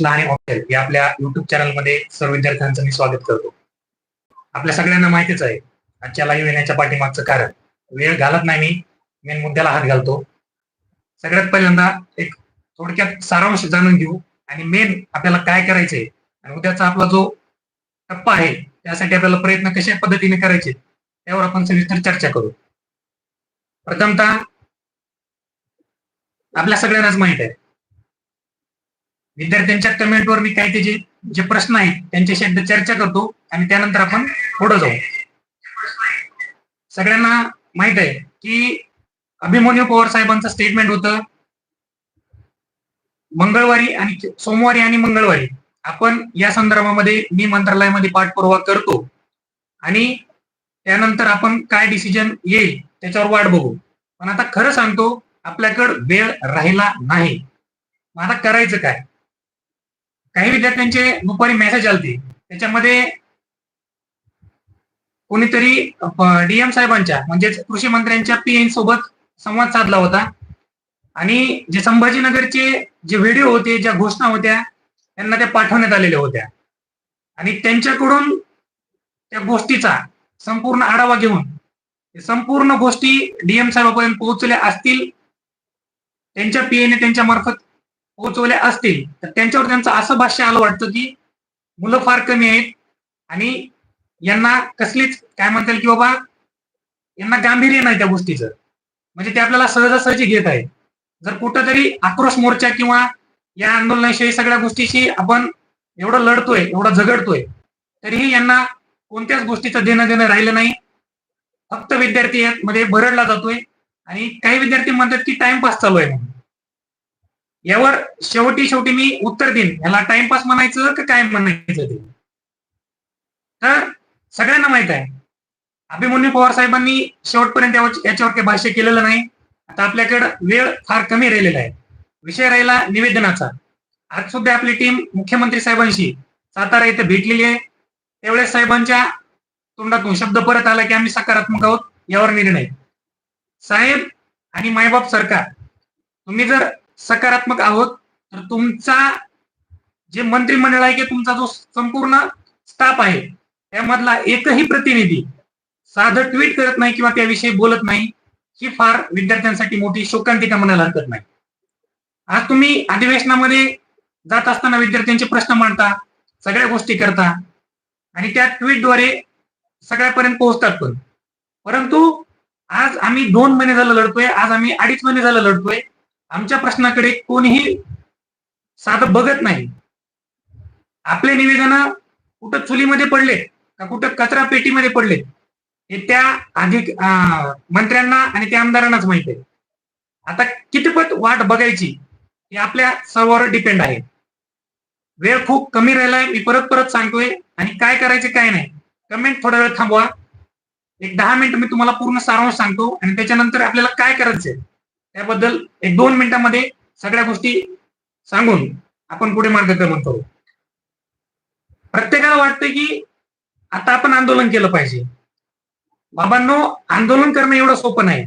Lahane hotel या आपल्या YouTube चॅनलमध्ये सर्व विद्यार्थ्यांचं मी स्वागत करतो. आपल्या सगळ्यांना माहितीच आहे आजच्या लाईव्ह येण्याच्या पाठीमागचं कारण. वेळ घालत नाही मी मेन मुद्द्याला हात घालतो. सगळ्यात पहिल्यांदा एक थोडक्यात सारांश जाणून घेऊ आणि मेन आपल्याला काय करायचंय आणि उद्याचा आपला जो टप्पा आहे त्यासाठी आपल्याला प्रयत्न कशा पद्धतीने करायचे त्यावर आपण सविस्तर चर्चा करू. प्रथमतः आपल्या सगळ्यांनाच माहीत आहे विद्यार्थ्यांच्या कमेंटवर मी काय त्याचे जे प्रश्न आहेत त्यांच्याशी एकदा चर्चा करतो आणि त्यानंतर आपण पुढे जाऊ. सगळ्यांना माहीत आहे की अभिमन्यू पवार साहेबांचं स्टेटमेंट होतं मंगळवारी आणि सोमवारी आणि मंगळवारी. आपण या संदर्भामध्ये मी मंत्रालयामध्ये पाठपुरावा करतो. आणि त्यानंतर आपण काय डिसिजन येईल त्याच्यावर वाट बघू. पण आता खरं सांगतो आपल्याकडे वेळ राहिला नाही. मग आता करायचं काय? काही विद्यार्थ्यांचे दुपारी मेसेज आलते. त्याच्यामध्ये कोणीतरी डीएम साहेबांच्या म्हणजेच कृषी मंत्र्यांच्या पीएन सोबत संवाद साधला होता. आणि जे संभाजीनगरचे जे व्हिडिओ होते ज्या घोषणा होत्या त्यांना त्या पाठवण्यात आलेल्या होत्या. आणि त्यांच्याकडून त्या गोष्टीचा संपूर्ण आढावा घेऊन संपूर्ण गोष्टी डीएम साहेबापर्यंत पोहोचल्या असतील त्यांच्या पीएने त्यांच्या मार्फत पोहोचवल्या असतील तर त्यांच्यावर त्यांचं असं भाष्य आलं वाटतं की मुलं फार कमी आहेत. आणि यांना कसलीच काय म्हणता येईल की बाबा यांना गांभीर्य नाही त्या गोष्टीचं. म्हणजे ते आपल्याला सहजासहजी घेत आहे जर कुठंतरी आक्रोश मोर्चा किंवा या आंदोलनाशिवाय सगळ्या गोष्टीशी आपण एवढं लढतोय एवढं झगडतोय तरीही यांना कोणत्याच गोष्टीचं देणं देणं राहिलं नाही. फक्त विद्यार्थी मध्ये भरडला जातोय. आणि काही विद्यार्थी म्हणतात की टाइमपास चालू आहे म्हणून. यावर शेवटी शेवटी मी उत्तर देईन. याला टाइमपास म्हणायचं का काय म्हणायचं ते? तर सगळ्यांना माहीत आहे अभिमन्यू पवार साहेबांनी शेवटपर्यंत याच्यावर काही भाष्य केलेलं नाही. आता आपल्याकडे वेळ फार कमी राहिलेला आहे. विषय राहिला निवेदनाचा. आज सुद्धा आपली टीम मुख्यमंत्री साहेबांशी सातारा इथे भेटलेली आहे. त्यावेळेस साहेबांच्या तोंडातून शब्द परत आला की आम्ही सकारात्मक आहोत यावर निर्णय. साहेब आणि मायबाप सरकार तुम्ही जर सकारात्मक आहोत तर तुमचा जे मंत्रिमंडळ आहे की तुमचा जो संपूर्ण स्टाफ आहे त्यामधला एकही प्रतिनिधी साधं ट्विट करत नाही किंवा त्याविषयी बोलत नाही ही फार विद्यार्थ्यांसाठी मोठी शोकांतिका म्हणायला हरकत नाही. आज तुम्ही अधिवेशनामध्ये जात असताना विद्यार्थ्यांचे प्रश्न मांडता सगळ्या गोष्टी करता आणि त्या ट्विटद्वारे सगळ्यापर्यंत पोहोचतात पण. परंतु आज आम्ही दोन महिने झालं लढतोय आज आम्ही अडीच महिने झालं लढतोय आमच्या प्रश्नाकडे कोणीही साधं बघत नाही. आपले निवेदन कुठं चुलीमध्ये पडले का कुठं कचरा पेटीमध्ये पडले हे त्या अधिक मंत्र्यांना आणि त्या आमदारांनाच माहीत आहे. आता कितपत वाट बघायची हे आपल्या सर्वांवर डिपेंड आहे. वेळ खूप कमी राहिलाय मी परत परत सांगतोय आणि काय करायचे काय नाही. कमेंट थोडा वेळ थांबवा. एक दहा मिनिट मी तुम्हाला पूर्ण सारांश सांगतो आणि त्याच्यानंतर आपल्याला काय करायचंय? त्याबद्दल एक दोन मिनिटांमध्ये सगळ्या गोष्टी सांगून आपण पुढे मार्गक्रमण करू. प्रत्येकाला वाटतं की आता आपण आंदोलन केलं पाहिजे. बाबांनो आंदोलन करणं एवढं सोपं नाही.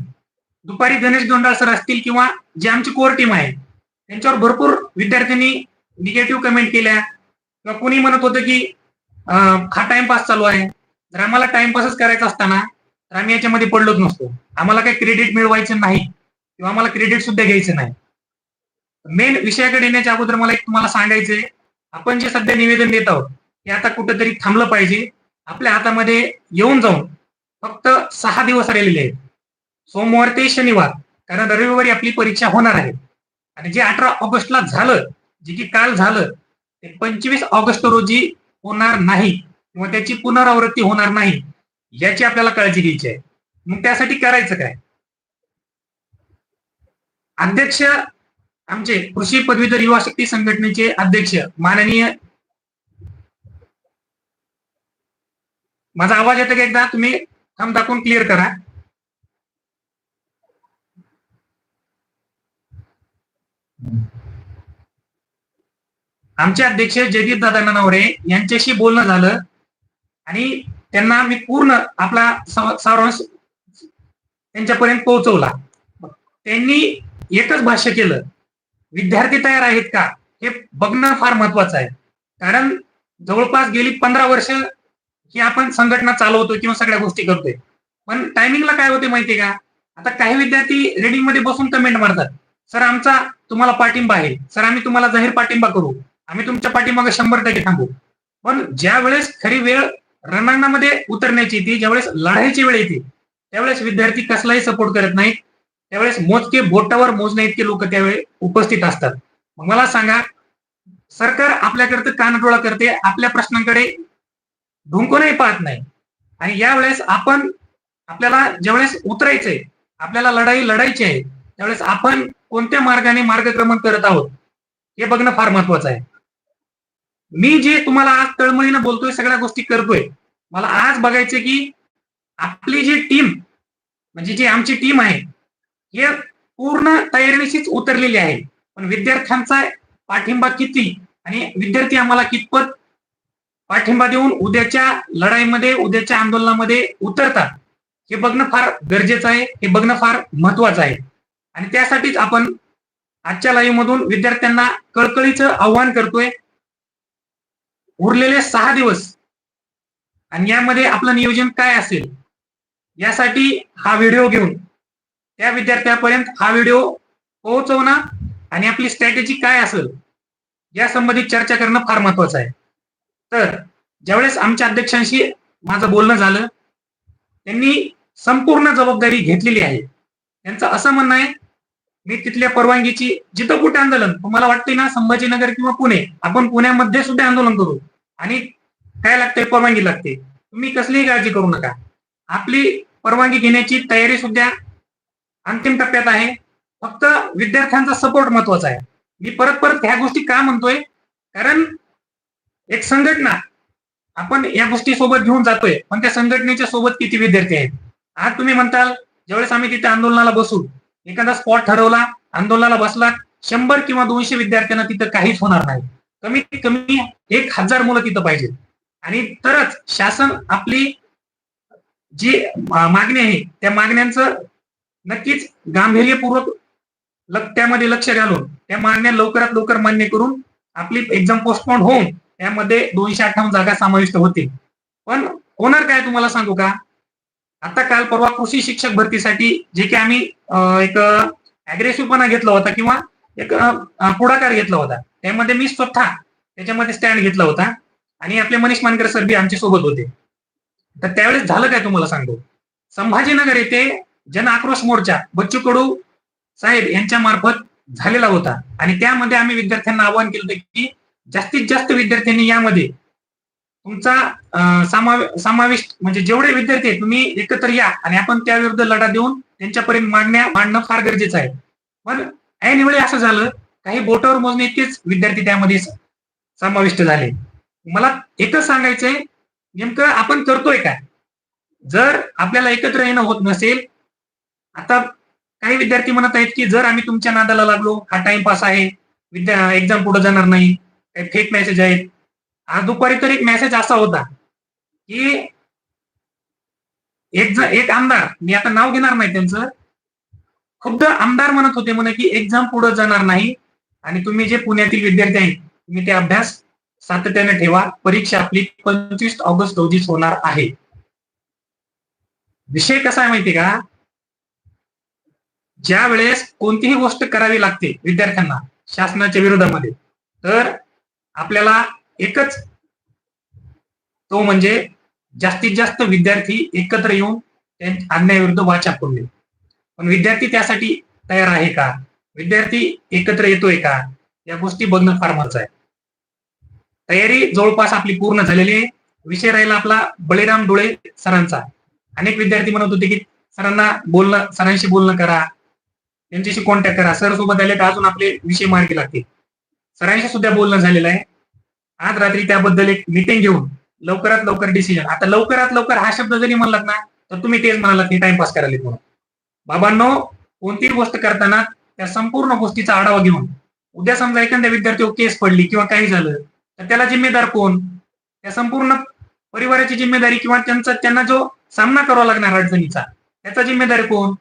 दुपारी गणेश दोंडाळ सर असतील किंवा जे आमची कोर टीम आहे त्यांच्यावर भरपूर विद्यार्थ्यांनी निगेटिव्ह कमेंट केल्या. किंवा कोणी म्हणत होतं की हा टाइमपास चालू आहे. तर आम्हाला टाइमपासच करायचा असताना तर आम्ही याच्यामध्ये पडलोच नसतो. आम्हाला काही क्रेडिट मिळवायचं नाही. किंवा आम्हाला क्रेडिट सुद्धा घ्यायचं नाही. मेन विषयाकडे येण्याच्या अगोदर मला एक तुम्हाला सांगायचंय आपण जे सध्या निवेदन देत आहोत ते आता कुठंतरी थांबलं पाहिजे. आपल्या हातामध्ये येऊन जाऊन फक्त सहा दिवस राहिलेले आहेत. सोमवार ते शनिवार कारण रविवारी आपली परीक्षा होणार आहे. आणि जे अठरा ऑगस्टला झालं जे की काल झालं ते पंचवीस ऑगस्ट रोजी होणार नाही किंवा त्याची पुनरावृत्ती होणार नाही याची आपल्याला काळजी घ्यायची आहे. मग त्यासाठी करायचं काय? अध्यक्ष आमचे कृषी पदवीधर युवा शक्ती संघटनेचे अध्यक्ष माननीय माझा आवाज येतो की एकदा? तुम्ही थांब दाखवून क्लिअर करा. आमचे अध्यक्ष जयदीप दादा नवरे यांच्याशी बोलणं झालं आणि त्यांना मी पूर्ण आपला सारांश त्यांच्यापर्यंत पोहोचवला. त्यांनी एकच भाष्य केलं विद्यार्थी तयार आहेत का? हे बघणं फार महत्वाचं आहे. कारण जवळपास गेली पंधरा वर्ष ही आपण संघटना चालवतोय किंवा सगळ्या गोष्टी करतोय. पण टायमिंगला काय होते माहितीये का? आता काही विद्यार्थी रेडिंगमध्ये बसून कमेंट मारतात. सर आमचा तुम्हाला पाठिंबा आहे. सर आम्ही तुम्हाला जाहीर पाठिंबा करू. आम्ही तुमच्या पाठिंबाग शंभर टक्के थांबू. पण ज्या वेळेस खरी वेळ रणांगणामध्ये उतरण्याची येते ज्यावेळेस लढायची वेळ येते त्यावेळेस विद्यार्थी कसलाही सपोर्ट करत नाहीत. त्यावेळेस मोजके बोटावर मोजण्या इतके लोक त्यावेळी उपस्थित असतात. मग मला सांगा सरकार आपल्याकडे कानडोळा करते आपल्या प्रश्नांकडे ढुंकूनही पाहत नाही. आणि यावेळेस आपण आपल्याला ज्यावेळेस उतरायचंय आपल्याला लढाई लढायची आहे त्यावेळेस आपण कोणत्या मार्गाने मार्गक्रमण करत आहोत हे बघणं फार महत्वाचं आहे. मी जे तुम्हाला आज तळमळीनं बोलतोय सगळ्या गोष्टी करतोय मला आज बघायचं की आपली जी टीम म्हणजे जी आमची टीम आहे हे पूर्ण तयारीनिशीच उतरलेली आहे. पण विद्यार्थ्यांचा पाठिंबा किती आणि विद्यार्थी आम्हाला कितपत पाठिंबा देऊन उद्याच्या लढाईमध्ये उद्याच्या आंदोलनामध्ये उतरतात हे बघणं फार गरजेचं आहे हे बघणं फार महत्वाचं आहे. आणि त्यासाठीच आपण आजच्या लाईव्ह मधून विद्यार्थ्यांना कळकळीचं आव्हान करतोय. उरलेले सहा दिवस आणि यामध्ये आपलं नियोजन काय असेल यासाठी हा व्हिडिओ घेऊन त्या विद्यार्थ्यापर्यंत हा व्हिडिओ पोहोचवणं आणि आपली स्ट्रॅटेजी काय असेल या संबंधित चर्चा करणं फार महत्वाचं आहे. तर ज्यावेळेस आमच्या अध्यक्षांशी माझं बोलणं झालं त्यांनी संपूर्ण जबाबदारी घेतलेली आहे. त्यांचं असं म्हणणं आहे मी तिथल्या परवानगीची जिथं कुठे आंदोलन तुम्हाला वाटते ना संभाजीनगर किंवा पुणे आपण पुण्यामध्ये सुद्धा आंदोलन करू आणि काय लागते परवानगी लागते. तुम्ही कसलीही काळजी करू नका. आपली परवानगी घेण्याची तयारी सुद्धा अंतिम टप्प्यात आहे. फक्त विद्यार्थ्यांचा सपोर्ट महत्त्वाचा आहे. मी परत परत ह्या गोष्टी का म्हणतोय? कारण एक संघटना आपण या गोष्टी सोबत घेऊन जातोय पण त्या संघटनेच्या सोबत किती विद्यार्थी आहेत? आज तुम्ही म्हणताल ज्यावेळेस आम्ही तिथे आंदोलनाला बसू एखादा स्पॉट ठरवला आंदोलनाला बसला शंभर किंवा दोनशे विद्यार्थ्यांना तिथं काहीच होणार नाही. कमीत कमी एक हजार मुलं तिथं पाहिजेत. आणि तरच शासन आपली जी मागणी आहे त्या मागण्यांचं नक्कीच गांभीर्यपूर्वक त्यामध्ये लक्ष घालून त्या मागण्या लवकरात लवकर मान्य करून आपली एक्झाम पोस्टपोन होऊन त्यामध्ये दोनशे अठ्ठावन्न जागा समाविष्ट होतील पण होणार काय तुम्हाला सांगू का? आता काल परवा कृषी शिक्षक भरतीसाठी जे की आम्ही एक अग्रेसिव्हपणा घेतला होता किंवा एक पुढाकार घेतला होता. त्यामध्ये मी स्वतः त्याच्यामध्ये स्टँड घेतला होता आणि आपले मनीष मानकर सर बी आमच्यासोबत होते. तर त्यावेळेस झालं काय तुम्हाला सांगतो संभाजीनगर येथे जन आक्रोश मोर्चा बच्चू कडू साहेब यांच्या मार्फत झालेला होता. आणि त्यामध्ये आम्ही विद्यार्थ्यांना आवाहन केलं होतं की जास्तीत जास्त विद्यार्थ्यांनी यामध्ये तुमचा समाविष्ट म्हणजे जेवढे विद्यार्थी आहेत तुम्ही एकत्र या आणि आपण त्याविरुद्ध लढा देऊन त्यांच्यापर्यंत मांडण्या मांडणं फार गरजेचं आहे. पण ऐनवेळी असं झालं काही बोटावर मोजणे इतकेच विद्यार्थी त्यामध्ये समाविष्ट झाले. मला एकच सांगायचंय नेमकं आपण करतोय काय? जर आपल्याला एकत्र येणं होत नसेल आता काही विद्यार्थी म्हणत आहेत की जर आम्ही तुमच्या नादाला लागलो हा टाइमपास आहे विद्या एक्झाम पुढे जाणार नाही काही फेक मेसेज आहेत. आज दुपारी तर एक मेसेज असा होता की एक एक आमदार मी आता नाव घेणार नाही त्यांचं खुद्द आमदार म्हणत होते म्हणे की एक्झाम पुढे जाणार नाही आणि तुम्ही जे पुण्यातील विद्यार्थी आहेत तुम्ही ते अभ्यास सातत्याने ठेवा परीक्षा आपली पंचवीस ऑगस्ट रोजीच होणार आहे. विषय कसा आहे माहिती का? ज्या वेळेस कोणतीही गोष्ट करावी लागते विद्यार्थ्यांना शासनाच्या विरोधामध्ये तर आपल्याला एकच तो म्हणजे जास्तीत जास्त विद्यार्थी एकत्र येऊन अन्यायाविरुद्ध वाचा फोडणे पण विद्यार्थी त्यासाठी तयार आहे का? विद्यार्थी एकत्र येतोय का? या गोष्टी बघणं फार महत्वाचं आहे. तयारी जवळपास आपली पूर्ण झालेली आहे. विषय राहिला आपला बळीराम डोळे सरांचा. अनेक विद्यार्थी म्हणत होते की सरांना बोलणं सरांशी बोलणं करा. त्यांच्याशी कॉन्टॅक्ट करा. सर सोबत आले तर अजून आपले विषय मार्गी लागतील. सरांशी सुद्धा बोलणं झालेलं आहे. आज रात्री त्याबद्दल एक मिटिंग घेऊन लवकरात लवकर डिसिजन आता लवकरात लवकर हा शब्द जरी म्हणलात ना तर तुम्ही तेच म्हणालात की टाइमपास करायला म्हणून. बाबांनो कोणतीही गोष्ट करताना त्या संपूर्ण गोष्टीचा आढावा घेऊन उद्या समजा एखाद्या विद्यार्थी केस पडली किंवा काही झालं तर त्याला जिम्मेदार कोण? त्या संपूर्ण परिवाराची जिम्मेदारी किंवा त्यांचा त्यांना जो सामना करावा लागणार अडचणीचा त्याचा जिम्मेदारी कोण?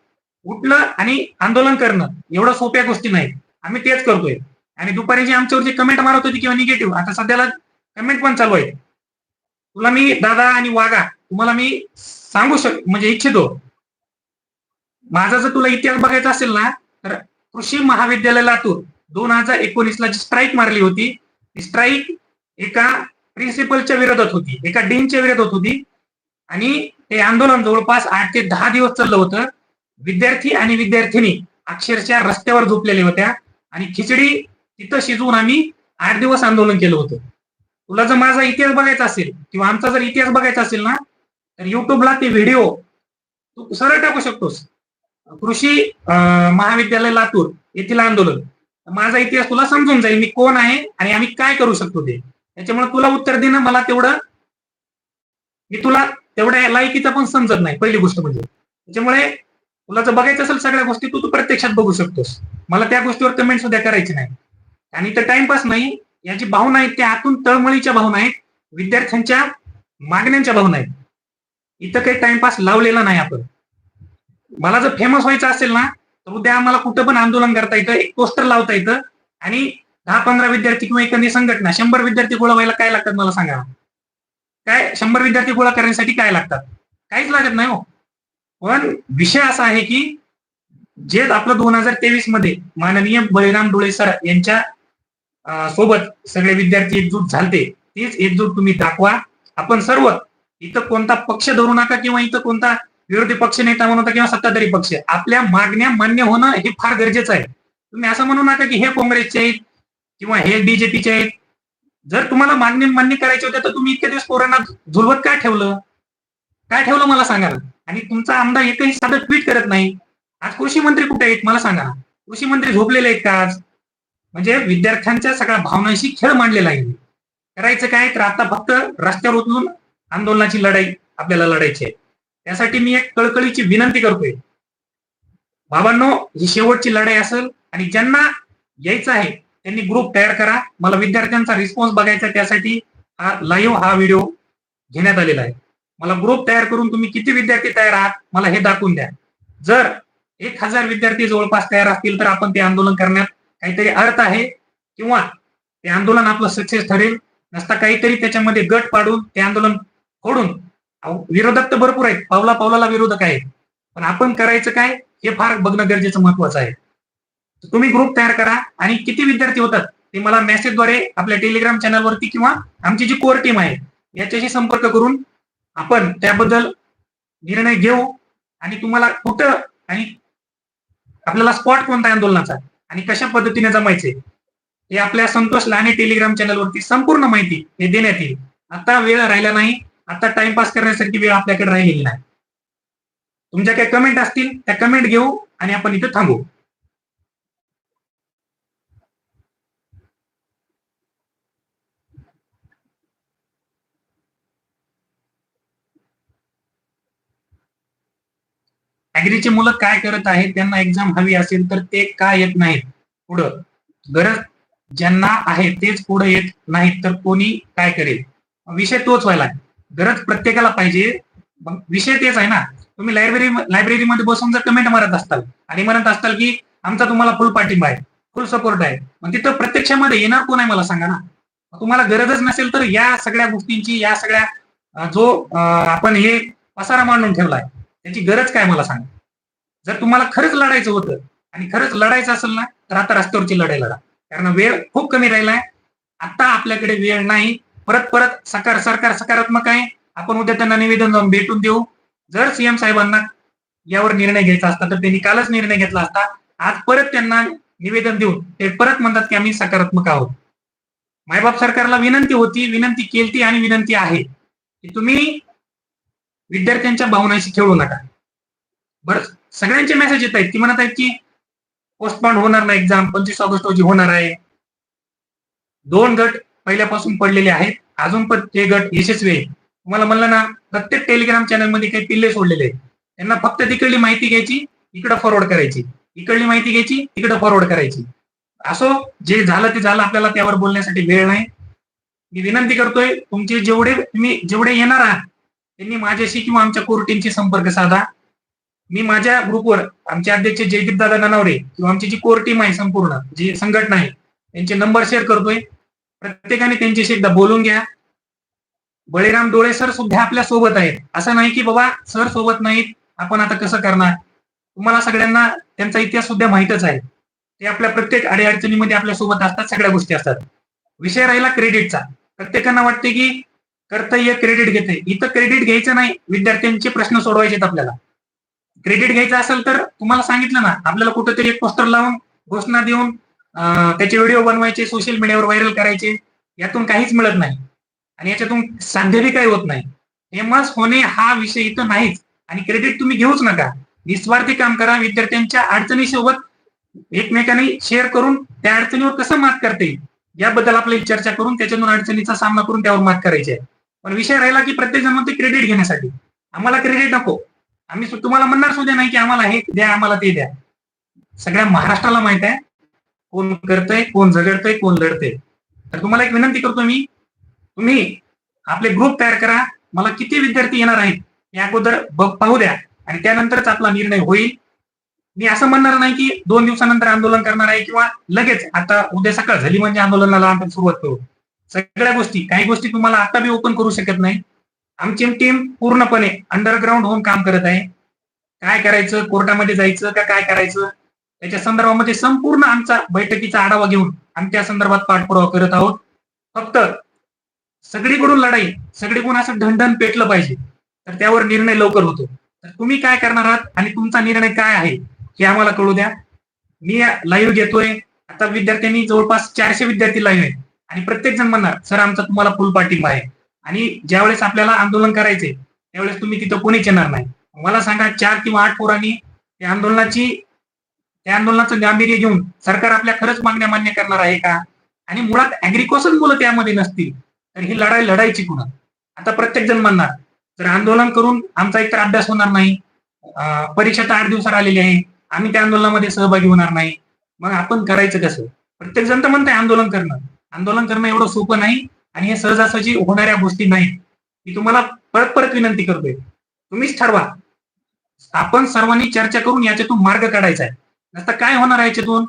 उठलं आणि आंदोलन करणं एवढं सोप्या गोष्टी नाही आम्ही तेच करतोय. आणि दुपारी जे आमच्यावर जे कमेंट मारत होती किंवा निगेटिव्ह आता सध्याला कमेंट पण चालू आहे तुला मी दादा आणि वागा तुम्हाला मी सांगू शक म्हणजे इच्छितो. माझा जर तुला इतिहास बघायचा असेल ना तर कृषी महाविद्यालय लातूर दोन हजार एकोणीसला जी स्ट्राईक मारली होती ती स्ट्राईक एका प्रिन्सिपलच्या विरोधात होती एका डीनच्या विरोधात होती. आणि ते आंदोलन जवळपास आठ ते दहा दिवस चाललं होतं. विद्यार्थी आणि विद्यार्थिनी अक्षरशः रस्त्यावर झोपलेल्या होत्या आणि खिचडी तिथं शिजवून आम्ही आठ दिवस आंदोलन केलं होतं. तुला जर माझा इतिहास बघायचा असेल किंवा आमचा जर इतिहास बघायचा असेल ना तर युट्यूबला ते व्हिडिओ तू सरळ टाकू शकतोस. कृषी महाविद्यालय लातूर येथील आंदोलन. माझा इतिहास तुला समजून जाईल मी कोण आहे आणि आम्ही काय करू शकतो ते. त्याच्यामुळे तुला उत्तर देणं मला तेवढं मी तुला तेवढ्या लायकीचं पण समजत नाही पहिली गोष्ट म्हणजे. त्याच्यामुळे तुला जर बघायचं असेल सगळ्या गोष्टी तू तू प्रत्यक्षात बघू शकतोस. मला त्या गोष्टीवर कमेंट सुद्धा करायची नाही. आणि तर टाइमपास नाही याची भावना आहेत त्या आतून तळमळीच्या भावना आहेत विद्यार्थ्यांच्या मागण्यांच्या भावना आहेत. इथं काही टाइमपास लावलेला नाही आपण. मला जर फेमस व्हायचं असेल ना तर उद्या आम्हाला कुठं पण आंदोलन करता येतं एक पोस्टर लावता येतं आणि दहा पंधरा विद्यार्थी किंवा एखादी संघटना शंभर विद्यार्थी गोळा व्हायला काय लागतात मला सांगा काय? शंभर विद्यार्थी गोळा करण्यासाठी काय लागतात? काहीच लागत नाही हो. पण विषय असा आहे की जे आपलं दोन हजार तेवीसमध्ये माननीय बळीराम डोळे सर यांच्या सोबत सगळे विद्यार्थी एकजूट झालते तेच एकजूट तुम्ही दाखवा. आपण सर्व इथं कोणता पक्ष धरू नका किंवा इथं कोणता विरोधी पक्ष नेता म्हणू नका किंवा सत्ताधारी पक्ष आपल्या मागण्या मान्य होणं हे फार गरजेचं आहे. तुम्ही असं म्हणू नका की हे काँग्रेसचे आहेत किंवा हे बीजेपीचे आहेत. जर तुम्हाला मागणी मान्य करायचे होते तर तुम्ही इतके दिवस पोरांना झुलवत काय ठेवलं? काय ठेवलं मला सांगाल आणि तुमचा आमदार एकही साधं ट्विट करत नाही. आज कृषी मंत्री कुठे आहेत मला सांगा. कृषी मंत्री झोपलेले आहेत का आज? म्हणजे विद्यार्थ्यांच्या सगळ्या भावनांशी खेळ मांडलेला आहे. करायचं काय तर आता फक्त रस्त्यावर उतरून आंदोलनाची लढाई आपल्याला लढायची आहे. त्यासाठी मी एक कळकळीची विनंती करतोय. बाबांनो ही शेवटची लढाई असेल आणि ज्यांना यायचं आहे त्यांनी ग्रुप तयार करा. मला विद्यार्थ्यांचा रिस्पॉन्स बघायचा त्यासाठी हा लाईव्ह हा व्हिडिओ घेण्यात आलेला आहे. मला ग्रुप तयार करून तुम्ही किती विद्यार्थी तयार आहात मला हे दाखवून द्या. जर एक हजार विद्यार्थी जवळपास तयार असतील तर आपण ते आंदोलन करण्यात काहीतरी अर्थ आहे किंवा ते आंदोलन आपलं सक्सेस ठरेल. नसता काहीतरी त्याच्यामध्ये गट पाडून ते आंदोलन फोडून विरोधक तर भरपूर आहेत. पावला पावलाला विरोधक आहेत. पण आपण करायचं काय? हे फार बघणं गरजेचं महत्वाचं आहे. तुम्ही ग्रुप तयार करा आणि किती विद्यार्थी होतात ते मला मेसेजद्वारे आपल्या टेलिग्राम चॅनलवरती किंवा आमची जी कोर टीम आहे याच्याशी संपर्क करून आपण त्याबद्दल निर्णय घेऊ आणि तुम्हाला कुठं आणि आपल्याला स्पॉट कोणता आंदोलनाचा आणि कशा पद्धतीने जमायचे हे आपल्या संतोष लाने टेलिग्राम चॅनलवरती संपूर्ण माहिती हे देण्यात येईल. आता वेळ राहिला नाही आता टाइमपास करण्यासारखी वेळ आपल्याकडे राहिलेली नाही. तुमच्या काही कमेंट असतील त्या कमेंट घेऊ आणि आपण इथं थांबू. ऍग्रीचे मुलं काय करत आहेत त्यांना एक्झाम हवी असेल तर ते का येत नाहीत? पुढं. गरज ज्यांना आहे तेच पुढे येत नाहीत तर कोणी काय करेल? विषय तोच व्हायला गरज प्रत्येकाला पाहिजे. विषय तेच आहे ना. तुम्ही लायब्ररी लायब्ररीमध्ये बसून जर कमेंट मारत असताल आणि म्हणत असताल की आमचा तुम्हाला फुल पाठिंबा आहे फुल सपोर्ट आहे मग तिथं प्रत्यक्षामध्ये येणार कोण आहे मला सांगा ना? तुम्हाला गरजच नसेल तर या सगळ्या गोष्टींची या सगळ्या जो आपण हे पसारा मांडून ठेवलाय त्याची गरज काय मला सांग. जर तुम्हाला खरंच लढायचं होतं आणि खरंच लढायचं असेल ना तर आता रस्त्यावरची लढाई लढा. कारण वेळ खूप कमी राहिलाय. आता आपल्याकडे वेळ नाही. परत परत सकार सरकार सकारात्मक आहे. आपण उद्या त्यांना निवेदन जाऊन भेटून देऊ. जर सीएम साहेबांना यावर निर्णय घ्यायचा असता तर त्यांनी कालच निर्णय घेतला असता आज परत त्यांना निवेदन देऊन ते परत म्हणतात की आम्ही सकारात्मक आहोत. मायबाप सरकारला विनंती होती विनंती केली आणि विनंती आहे. की तुम्ही विद्यार्थ्यांच्या भावनाशी खेळू नका. बरं सगळ्यांचे मेसेज येत आहेत. की म्हणत आहेत की पोस्टपॉन होणार नाही एक्झाम पंचवीस ऑगस्ट रोजी होणार आहे. दोन गट पहिल्यापासून पडलेले आहेत. अजून पण ते गट यशस्वी आहे तुम्हाला म्हणलं ना प्रत्येक टेलिग्राम चॅनलमध्ये काही पिल्ले सोडलेले आहेत. त्यांना फक्त तिकडली माहिती घ्यायची इकडं फॉरवर्ड करायची. इकडली माहिती घ्यायची इकडं फॉरवर्ड करायची. असो जे झालं ते झालं. आपल्याला त्यावर बोलण्यासाठी वेळ नाही. मी विनंती करतोय तुमचे जेवढे तुम्ही जेवढे येणार आहात त्यांनी माझ्याशी किंवा आमच्या कोर टीमशी संपर्क साधा. मी माझ्या ग्रुपवर आमचे अध्यक्ष जयदीप दादा ननावरे किंवा आमची जी कोर टीम आहे संपूर्ण जी संघटना आहे त्यांचे नंबर शेअर करतोय. प्रत्येकाने त्यांच्याशी एकदा बोलून घ्या. बळीराम डोळे सर सुद्धा आपल्यासोबत आहेत. असं नाही की बाबा सर सोबत नाहीत आपण आता कसं करणार? तुम्हाला सगळ्यांना त्यांचा इतिहास सुद्धा माहितच आहे. ते आपल्या प्रत्येक अडीअडचणीमध्ये आपल्यासोबत असतात सगळ्या गोष्टी असतात. विषय राहिला क्रेडिटचा प्रत्येकांना वाटते की कर्तव्य क्रेडिट घेते इथं क्रेडिट घ्यायचं नाही. विद्यार्थ्यांचे प्रश्न सोडवायचे आहेत आपल्याला. क्रेडिट घ्यायचं असेल तर तुम्हाला सांगितलं ना आपल्याला कुठेतरी एक पोस्टर लावून घोषणा देऊन त्याचे व्हिडिओ बनवायचे सोशल मीडियावर व्हायरल करायचे. यातून काहीच मिळत नाही. आणि याच्यातून साध्यही काही होत नाही. फेमस होणे हा विषय इथं नाहीच. आणि क्रेडिट तुम्ही घेऊच नका. निस्वार्थी काम करा. विद्यार्थ्यांच्या अडचणीसोबत एकमेकांनी शेअर करून त्या अडचणीवर कसं मात करता येईल? याबद्दल आपल्याला चर्चा करून त्याच्यातून अडचणीचा सामना करून त्यावर मात करायची आहे. पण विषय राहिला की प्रत्येक जण म्हणते क्रेडिट घेण्यासाठी. आम्हाला क्रेडिट नको. आम्ही तुम्हाला म्हणणार सुद्धा नाही की आम्हाला हे द्या आम्हाला ते द्या. सगळ्या महाराष्ट्राला माहीत आहे. कोण करतंय कोण झगडतंय कोण लढतंय. तर तुम्हाला एक विनंती करतो मी तुम्ही आपले ग्रुप तयार करा. मला किती विद्यार्थी येणार आहेत या अगोदर बघ- पाहू द्या. आणि त्यानंतरच आपला निर्णय होईल. मी असं म्हणणार नाही की दोन दिवसानंतर आंदोलन करणार आहे किंवा लगेच आता उद्या सकाळ झाली म्हणजे आंदोलनाला आपण सुरुवात करू. सगळ्या गोष्टी काही गोष्टी तुम्हाला आता बी ओपन करू शकत नाही. आमची टीम पूर्णपणे अंडरग्राऊंड होऊन काम करत आहे. काय करायचं कोर्टामध्ये जायचं का काय करायचं? त्याच्या संदर्भामध्ये संपूर्ण आमचा बैठकीचा आढावा घेऊन आम्ही त्या संदर्भात पाठपुरावा करत आहोत. फक्त सगळीकडून लढाई सगळीकडून असं ढणढण पेटलं पाहिजे. तर त्यावर निर्णय लवकर होतो. तर तुम्ही काय करणार आहात आणि तुमचा निर्णय काय आहे हे आम्हाला कळू द्या. मी लाईव्ह घेतोय. आता विद्यार्थ्यांनी जवळपास चारशे विद्यार्थी लाईव्ह आहेत. आणि प्रत्येक जण म्हणणार सर आमचा तुम्हाला फुल पाठिंबा आहे. आणि ज्यावेळेस आपल्याला आंदोलन करायचे त्यावेळेस तुम्ही तिथं कोणीच येणार नाही. मला सांगा चार किंवा आठ पोरांनी त्या आंदोलनाची त्या आंदोलनाचं गांभीर्य घेऊन सरकार आपल्या खरंच मागण्या मान्य करणार आहे का? आणि मुळात अॅग्रिकॉसन मुलं त्यामध्ये नसतील तर ही लढाई लढायची कुणा आता प्रत्येक जण म्हणणार जर आंदोलन करून आमचा एकतर अभ्यास होणार नाही परीक्षा तर आठ दिवसात आलेली आहे आम्ही त्या आंदोलनामध्ये सहभागी होणार नाही मग आपण करायचं कसं? प्रत्येक जण तर म्हणताय आंदोलन करणं. आंदोलन करणं एवढं सोपं नाही आणि हे सहजासहजी होणाऱ्या गोष्टी नाही. मी तुम्हाला परत परत विनंती करतोय. तुम्हीच ठरवा. आपण सर्वांनी चर्चा करून याच्यातून मार्ग काढायचा आहे. नसता काय होणार आहे याच्यातून?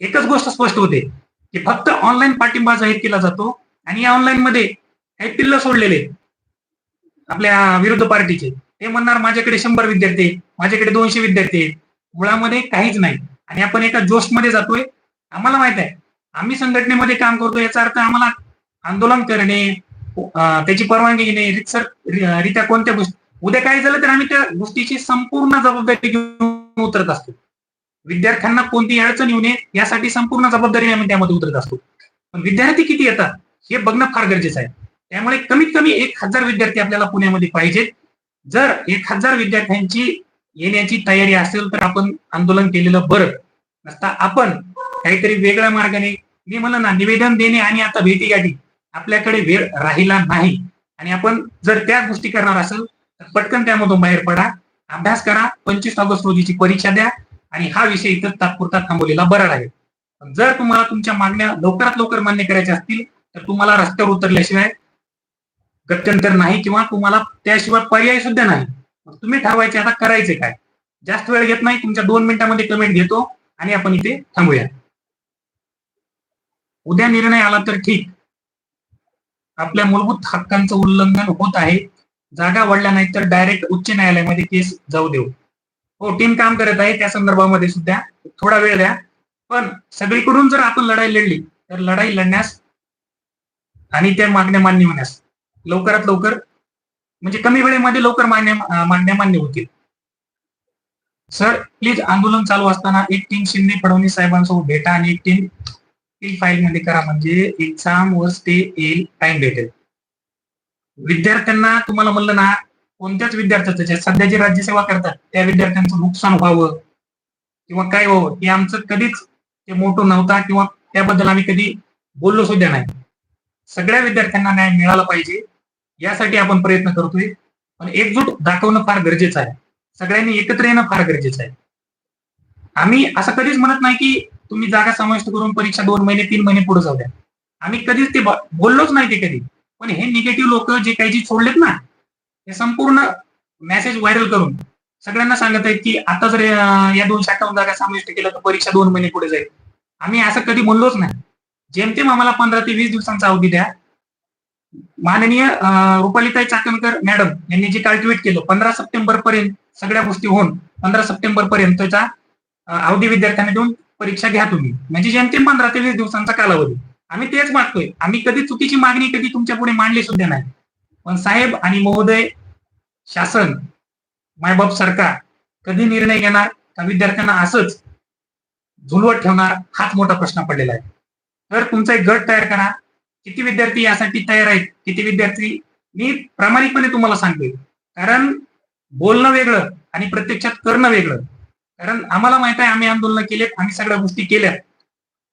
एकच गोष्ट स्पष्ट होते की फक्त ऑनलाईन पाठिंबा जाहीर केला जातो आणि या ऑनलाईन मध्ये काही पिल्ल सोडलेले आपल्या विरुद्ध पार्टीचे. ते म्हणणार माझ्याकडे शंभर विद्यार्थी माझ्याकडे दोनशे विद्यार्थी मुळामध्ये काहीच नाही. आणि आपण एका जोशमध्ये जातोय. आम्हाला माहीत आहे आम्ही संघटनेमध्ये काम करतो याचा अर्थ आम्हाला आंदोलन करणे त्याची परवानगी घेणे रितसर रित्या कोणत्या गोष्टी उद्या काय झालं तर आम्ही त्या गोष्टीची संपूर्ण जबाबदारी घेऊन उतरत असतो. विद्यार्थ्यांना कोणती अडचण येऊ नये यासाठी संपूर्ण जबाबदारी आम्ही त्यामध्ये उतरत असतो. पण विद्यार्थी किती येतात हे बघणं फार गरजेचं आहे. त्यामुळे कमीत कमी एक हजार विद्यार्थी आपल्याला पुण्यामध्ये पाहिजेत. जर एक हजार विद्यार्थ्यांची येण्याची तयारी असेल तर आपण आंदोलन केलेलं बरं. नसता आपण काहीतरी वेगळ्या मार्गाने मी म्हणलं ना निवेदन देणे आणि आता भेटीगाठी आपल्याकडे वेळ राहिला नाही. आणि आपण जर त्या गोष्टी करणार असेल तर पटकन त्यामधून बाहेर पडा. अभ्यास करा. पंचवीस ऑगस्ट रोजीची परीक्षा द्या. आणि हा विषय इथं तात्पुरता थांबवलेला बरा राहील. पण जर तुम्हाला तुमच्या मागण्या लवकरात लवकर मान्य करायच्या असतील तर तुम्हाला रस्त्यावर उतरल्याशिवाय गत्यंतर नाही किंवा तुम्हाला त्याशिवाय पर्याय सुद्धा नाही. तुम्ही ठरवायचे आता करायचे काय? जास्त वेळ घेत नाही. तुमच्या दोन मिनिटांमध्ये कमेंट घेतो आणि आपण इथे थांबूया. उद्या निर्णय आला तर ठीक. आपल्या मूलभूत हक्कांचं उल्लंघन होत आहे. जागा वाढल्या नाही तर डायरेक्ट उच्च न्यायालयामध्ये केस जाऊ देऊ. हो टीम काम करत आहे. त्या संदर्भामध्ये सुद्धा थोडा वेळ द्या. पण सगळीकडून जर आपण लढाई लढली तर लढाई लढण्यास आणि त्या मागण्या मान्य होण्यास लवकरात लवकर म्हणजे कमी वेळेमध्ये लवकर मान्य मागण्या मान्य होतील. सर प्लीज आंदोलन चालू असताना एक टीम शिंदे फडणवीस साहेबांसोबत भेटा आणि एक टीम फाईल मध्ये करा. म्हणजे एक्झाम वर स्टे येईल टाइम भेटेल. विद्यार्थ्यांना तुम्हाला म्हणलं ना कोणत्याच विद्यार्थ्याचं जे सध्या जे राज्यसेवा करतात त्या विद्यार्थ्यांचं नुकसान व्हावं किंवा काय व्हावं हे आमचं कधीच ते मोठं नव्हता किंवा त्याबद्दल आम्ही कधी बोललो सुद्धा नाही. सगळ्या विद्यार्थ्यांना न्याय मिळाला पाहिजे यासाठी आपण प्रयत्न करतोय. पण एकजूट दाखवणं फार गरजेचं आहे. सगळ्यांनी एकत्र येणं फार गरजेचं आहे. आम्ही असं कधीच म्हणत नाही की तुम्ही जागा समाविष्ट करून परीक्षा दोन महिने तीन महिने पुढे जाऊ द्या. आम्ही कधीच ते बोललोच नाही ते कधी. पण हे निगेटिव्ह लोक जे काही जे सोडलेत ना हे संपूर्ण मेसेज व्हायरल करून सगळ्यांना सांगत आहेत की आता जर या दोन शाखावून जागा समाविष्ट केल्या तर परीक्षा दोन महिने पुढे जाईल. आम्ही असं कधी बोललोच नाही. जेमतेम आम्हाला पंधरा ते वीस दिवसांचा अवधी द्या. माननीय रुपालिताई रुपालीताई चाकणकर मॅडम यांनी जे काल ट्विट केलं पंधरा सप्टेंबर पर्यंत सगळ्या गोष्टी होऊन पंधरा सप्टेंबर पर्यंत त्याचा अवधी विद्यार्थ्यांना देऊन परीक्षा घ्या तुम्ही. म्हणजे जेमतेम पंधरा ते वीस दिवसांचा कालावधी. आम्ही तेच मागतोय आम्ही कधी चुकीची मागणी कधी तुमच्यापुढे मांडली सुद्धा नाही. पण साहेब आणि महोदय शासन मायबाप सरकार कधी निर्णय घेणार? का विद्यार्थ्यांना असंच झुलवत ठेवणार? हाच मोठा प्रश्न पडलेला आहे. तर तुमचा एक गट तयार करा. किती विद्यार्थी यासाठी तयार आहेत? किती विद्यार्थी? मी प्रामाणिकपणे तुम्हाला सांगतोय. कारण बोलणं वेगळं आणि प्रत्यक्षात करणं वेगळं. कारण आम्हाला माहीत आहे आम्ही आंदोलन केलेत आम्ही सगळ्या गोष्टी केल्या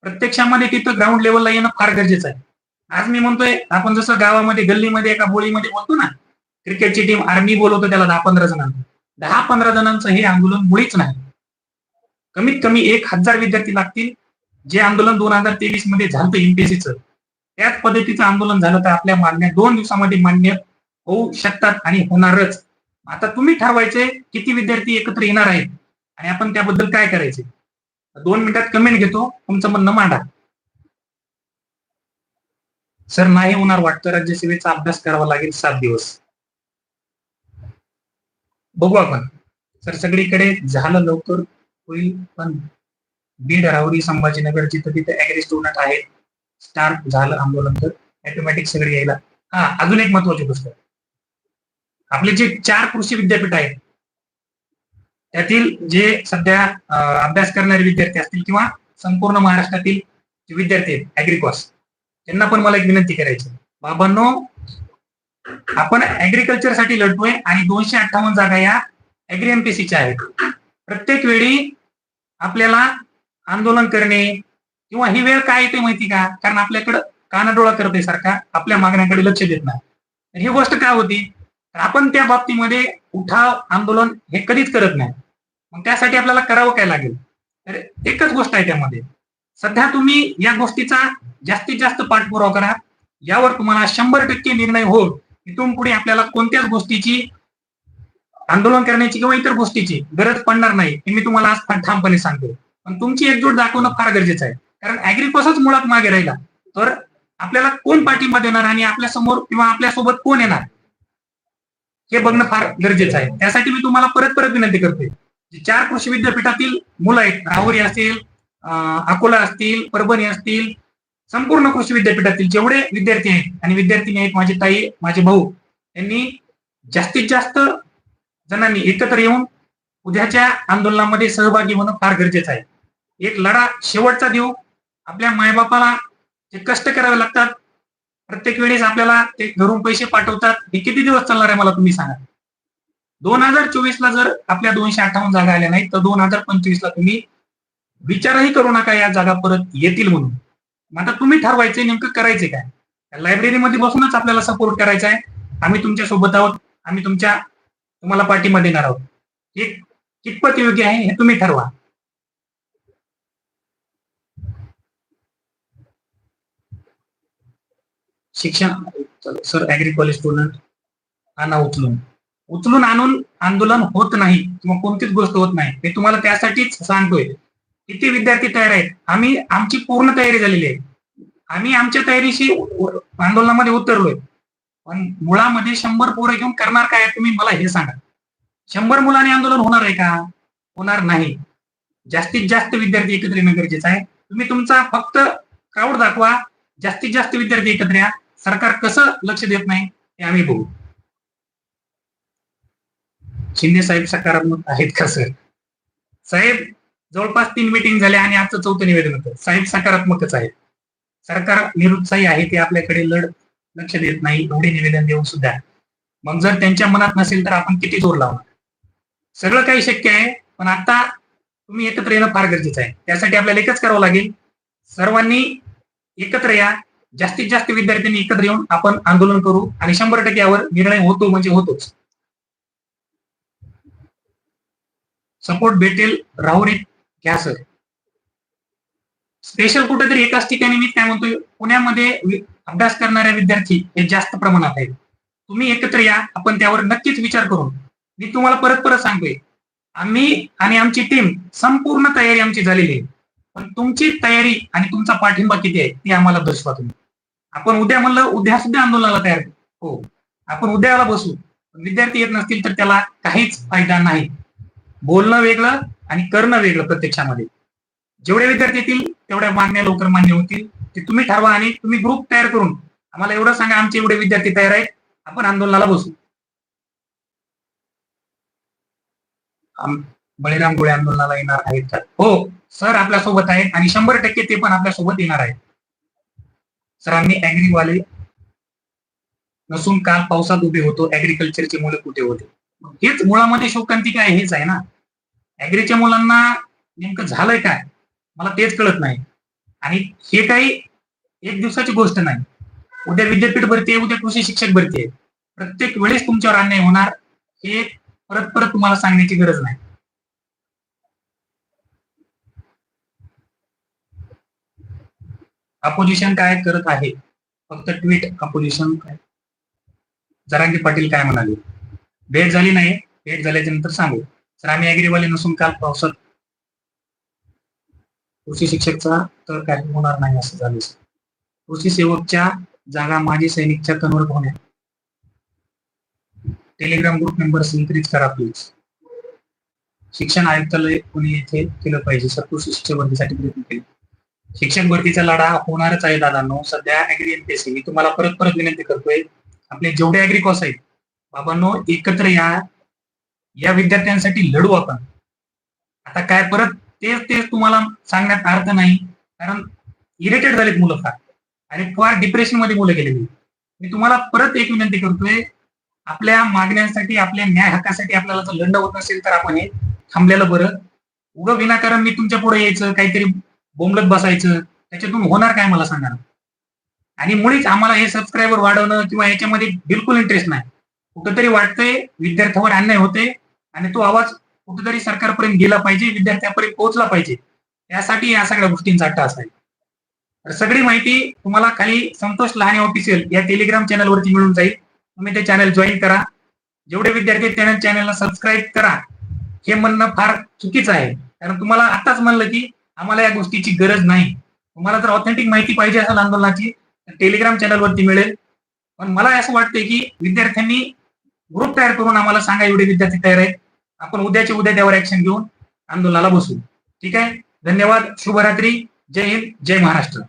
प्रत्यक्षामध्ये तिथं ग्राउंड लेवलला येणं फार गरजेचं आहे. आज मी म्हणतोय आपण जसं गावामध्ये गल्लीमध्ये एका बोळीमध्ये बोलतो ना क्रिकेटची टीम आर्मी बोलवतो त्याला दहा पंधरा जणांना दहा पंधरा जणांचं हे आंदोलन मुळीच नाही. कमीत कमी एक हजार विद्यार्थी लागतील जे आंदोलन दोन हजार तेवीसमध्ये झालं एमपीएससीचं त्याच पद्धतीचं आंदोलन झालं तर आपल्या मागण्या दोन दिवसामध्ये मान्य होऊ शकतात आणि होणारच. आता तुम्ही ठरवायचे किती विद्यार्थी एकत्र येणार आहेत? आणि आपण त्याबद्दल काय करायचे? दोन मिनिटात कमेंट घेतो तुमचं म्हणणं मांडा. सर नाही होणार वाटतं राज्यसेवेचा अभ्यास करावा लागेल सात दिवस. बघू आपण. सर सगळीकडे झालं लवकर होईल पण बीड राहुरी संभाजीनगर जिथं तिथे ऍग्री स्टुडंट आहेत स्टार्ट झालं आंदोलन तर ऑटोमॅटिक सगळे यायला. हा अजून एक महत्वाची गोष्ट. आपले जे चार कृषी विद्यापीठ आहेत त्यातील जे सध्या अभ्यास करणारे विद्यार्थी असतील किंवा संपूर्ण महाराष्ट्रातील जे विद्यार्थी आहेत ऍग्रिकॉस त्यांना पण मला एक विनंती करायची बाबांनो आपण ऍग्रिकल्चरसाठी लढतोय आणि दोनशे अठ्ठावन्न जागा या ऍग्री एमपीसीच्या आहेत. प्रत्येक वेळी आपल्याला आंदोलन करणे किंवा ही वेळ काय येते माहिती का? कारण आपल्याकडं कानाडोळा करते सरकार आपल्या मागण्याकडे लक्ष देत नाही. ही गोष्ट काय होती? आपण त्या बाबतीमध्ये उठाव आंदोलन हे कधीच करत नाही. मग त्यासाठी आपल्याला करावं काय लागेल? तर एकच गोष्ट आहे त्यामध्ये. सध्या तुम्ही या गोष्टीचा जास्तीत जास्त पाठपुरावा करा. यावर तुम्हाला शंभर टक्के निर्णय होईल इथून पुढे आपल्याला कोणत्याच गोष्टीची आंदोलन करण्याची किंवा इतर गोष्टीची गरज पडणार नाही हे मी तुम्हाला आज ठामपणे सांगतो. पण तुमची एकजूट दाखवणं फार गरजेचं आहे. कारण अॅग्रिकॉसच मुळात मागे राहिला. तर आपल्याला कोण पाठिंबा देणार आणि आपल्यासमोर किंवा आपल्यासोबत कोण येणार? हे बघणं फार गरजेचं आहे. त्यासाठी मी तुम्हाला परत परत विनंती करतोय. जे चार कृषी विद्यापीठातील मुलं आहेत राहुरी असतील अकोला असतील परभणी असतील संपूर्ण कृषी विद्यापीठातील जेवढे विद्यार्थी आहेत आणि विद्यार्थिनी आहेत माझे ताई माझे भाऊ यांनी जास्तीत जास्त जणांनी एकत्र येऊन उद्याच्या आंदोलनामध्ये सहभागी होणं फार गरजेचं आहे. एक लढा शेवटचा देऊ. आपल्या मायबापाला जे कष्ट करावे लागतात प्रत्येक वेळेस आपल्याला ते घरून पैसे पाठवतात. हे किती दिवस चालणार आहे मला तुम्ही सांगा. दोन हजार चोवीस ला जर आपल्या दोनशे अठ्ठावन्न जागा आल्या नाहीत तर दोन हजार पंचवीस ला तुम्ही विचारही करू नका या जागा परत येतील म्हणून. आता तुम्ही ठरवायचे नेमकं करायचे काय? लायब्ररीमध्ये बसूनच आपल्याला सपोर्ट करायचा आहे. आम्ही तुमच्यासोबत आहोत. आम्ही तुमच्या तुम्हाला पाठिंबा देणार आहोत. हे कितपत योग्य आहे हे तुम्ही ठरवा. शिक्षण सर ऍग्री कॉलेज स्टुडंट आणा उचलून. उचलून आणून आंदोलन होत नाही किंवा कोणतीच गोष्ट होत नाही. मी तुम्हाला त्यासाठीच सांगतोय. किती विद्यार्थी तयार आहेत? आम्ही आमची पूर्ण तयारी झालेली आहे. आम्ही आमच्या तयारीशी आंदोलनामध्ये उतरलोय. पण मुळामध्ये शंभर पोरं घेऊन करणार काय तुम्ही मला हे सांगा. शंभर मुलांनी आंदोलन होणार आहे का? होणार नाही. जास्तीत जास्त विद्यार्थी एकत्र येणं गरजेचं आहे. तुम्ही तुमचा फक्त क्राऊड दाखवा. जास्तीत जास्त विद्यार्थी एकत्र या. सरकार कसं लक्ष देत नाही हे आम्ही बघू. शिंदे साहेब सकारात्मक आहेत का सर? साहेब जवळपास तीन मिटिंग झाल्या आणि आजचं चौथं निवेदन होतं. साहेब सकारात्मकच आहेत. सरकार निरुत्साही आहे ते आपल्याकडे लढ लक्ष देत नाही एवढे निवेदन देऊन सुद्धा. मग जर त्यांच्या मनात नसेल तर आपण किती जोर लावणार? सगळं काही शक्य आहे पण आता तुम्ही एकत्र येणं फार गरजेचं आहे. त्यासाठी आपल्याला एकच करावं लागेल. सर्वांनी एकत्र या जास्तीत जास्त विद्यार्थ्यांनी एकत्र येऊन आपण आंदोलन करू आणि शंभर टक्के यावर निर्णय होतो म्हणजे होतोच. सपोर्ट भेटेल राहुरीत घ्या सर स्पेशल कुठेतरी एकाच ठिकाणी मी काय म्हणतोय पुण्यामध्ये अभ्यास करणाऱ्या विद्यार्थी हे जास्त प्रमाणात आहेत. तुम्ही एकत्र या आपण त्यावर नक्कीच विचार करू. मी तुम्हाला परत परत सांगतोय आम्ही आणि आमची टीम संपूर्ण तयारी आमची झालेली आहे. पण तुमची तयारी आणि तुमचा पाठिंबा किती आहे ती आम्हाला दर्शवा तुम्ही. आपण उद्या म्हणलं उद्या सुद्धा आंदोलनाला तयार हो. आपण उद्याला बसू. विद्यार्थी येत नसतील तर त्याला काहीच फायदा नाही. बोलणं वेगळं आणि करणं वेगळं प्रत्यक्षामध्ये. जेवढे विद्यार्थी येतील तेवढ्या मान्य लवकर मान्य होतील. ते तुम्ही ठरवा आणि तुम्ही ग्रुप तयार करून आम्हाला एवढं सांगा आमचे एवढे विद्यार्थी तयार आहेत. आपण आंदोलनाला बसू. बळीराम गोळे आंदोलनाला येणार आहेत का? हो. सर आपल्यासोबत आहेत आणि शंभर टक्के ते पण आपल्यासोबत येणार आहेत. सरांनी अॅग्रीवाले नसून काल पावसात उभे होतो. ऍग्रीकल्चरचे मुलं कुठे होते? हेच मुळामध्ये शोकांती काय हेच आहे ना. ऍग्रीच्या मुलांना नेमकं झालंय काय? मला तेच कळत नाही. आणि हे काही एक दिवसाची गोष्ट नाही. उद्या विद्यापीठ भरती आहे उद्या कृषी शिक्षक भरती आहे. प्रत्येक वेळेस तुमच्यावर अन्याय होणार हे परत परत तुम्हाला सांगण्याची गरज नाही. अपोजिशन काय करत आहे? फक्त ट्विट अपोजिशन काय? जरांगी पाटील काय म्हणाले? भेट झाली नाही. भेट झाल्याच्यानंतर सांगू. सर आम्ही अॅग्रीवाले नसून काल पावसात कृषी शिक्षकचा तर काही होणार नाही असं झालं. कृषी सेवकच्या जागा माजी सैनिकच्या कन्वर्ट होण्या टेलिग्राम ग्रुप मेंबर्स इन्क्रीज करा प्लीज शिक्षण आयुक्तालय पुणे येथे केलं पाहिजे? सर कृषी शिक्षक वर्गीसाठी प्रयत्न केले. शिक्षक भरतीचा लढा होणारच आहे दादांनो. सध्या अॅग्री एमपीएससी मी तुम्हाला परत परत विनंती करतोय आपले जेवढे अॅग्री कॉस आहेत बाबांनो एकत्र या या विद्यार्थ्यांसाठी लढू आपण. आता काय परत तेच तेच तुम्हाला सांगण्यात अर्थ नाही कारण इरिटेट झालेत मुलं फार. आणि फार डिप्रेशनमध्ये मुलं गेलेली. मी तुम्हाला परत एक विनंती करतोय आपल्या मागण्यांसाठी आपल्या न्याय हक्कासाठी आपल्याला जर लंड होत नसेल तर आपण हे थांबलेलं बरं. उगं विनाकारण मी तुमच्यापुढे यायचं काहीतरी बोंबलत बसायचं त्याच्यातून होणार काय मला सांगा आणि मुळीच आम्हाला हे सबस्क्रायबर वाढवणं किंवा याच्यामध्ये बिलकुल इंटरेस्ट नाही. कुठंतरी वाटतंय विद्यार्थ्यावर अन्याय होते आणि तो आवाज कुठेतरी सरकारपर्यंत गेला पाहिजे विद्यार्थ्यापर्यंत पोहोचला पाहिजे. त्यासाठी या सगळ्या गोष्टींचा अट्टास आहे तर सगळी माहिती तुम्हाला खाली संतोष लहाने ऑफिशियल या टेलिग्राम चॅनलवरती मिळून जाईल. तुम्ही ते चॅनल जॉईन करा. जेवढे विद्यार्थी त्या चॅनलला सबस्क्राईब करा. हे म्हणणं फार चुकीचं आहे. कारण तुम्हाला आताच म्हणलं की आम्हाला या गोष्टीची गरज नाही. तुम्हाला जर ऑथेंटिक माहिती पाहिजे असेल आंदोलनाची तर टेलिग्राम चॅनलवरती मिळेल. पण मला असं वाटतंय की विद्यार्थ्यांनी ग्रुप तयार करून आम्हाला सांगा एवढे विद्यार्थी तयार आहेत. आपण उद्याच्या उद्या त्यावर ऍक्शन घेऊन आंदोलनाला बसू. ठीक आहे? धन्यवाद. शुभरात्री. जय हिंद. जय महाराष्ट्र.